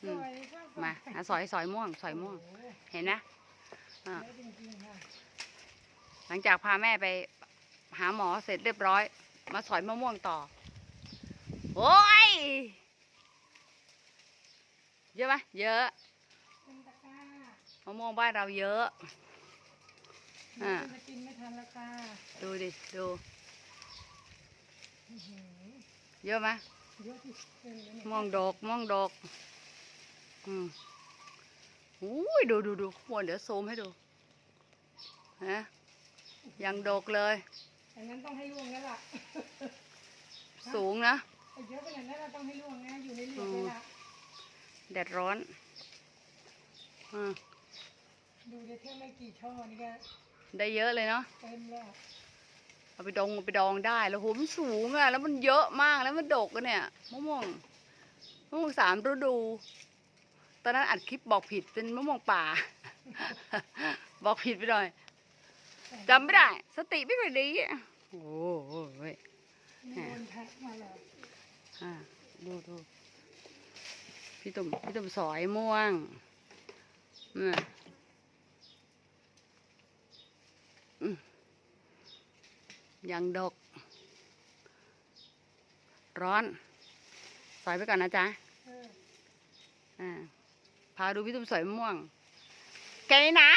สวยชอบมาอะสอยสอยม่วงสอยม่วงโอ้โหเห็นนะอะเยอะจริงๆค่ะหลังจากพาแม่ไปหาหมอเสร็จเรียบร้อย มาสอยมะม่วงต่อ โอ้ย เยอะไหมเยอะเป็นตะกร้ามะม่วงบ้านเราเยอะ อ่าจะกินไม่ทันแล้วค่ะดูดิ ดูอื้อหือเยอะไหมเยอะที่สุดเลยเนี่ย ม่วงดกม่วงดก อืมอุ้ยดูดูดูข้างบนเดี๋ยวซูมให้ดูฮะยังดกเลยอันนั้นต้องให้ล่วงแล้วล่ะสูงนะไอ้เยอะไปไหนนั้นเราต้องให้ล่วงนะอยู่ในเหลือกเลยล่ะแดดร้อนอ่าดูดิเท่าไม่กี่ช่อนี่ก็ได้เยอะเลยเนาะเต็มแล้วเอาไปดองเอาไปดองได้แล้วโหมันสูงอะแล้วมันเยอะมากแล้วมันดกอะเนี่ยมะม่วงมะม่วงสามฤดู ตอนนั้นอัดคลิปบอกผิดเป็นมะม่วงป่า บอกผิดไปหน่อยจำไม่ได้ สติไม่ค่อยดีอะโอ้โหเว้ยมีคนแท็กมาเลยอ่าดูดูพี่ตุ่มพี่ตุ่มสอยม่วงอืมอืมยังดก ร้อน สอยไปก่อนนะจ๊ะเอออ่า พาดูพี่ตุ้มสวยม่วง ไกนี่นะ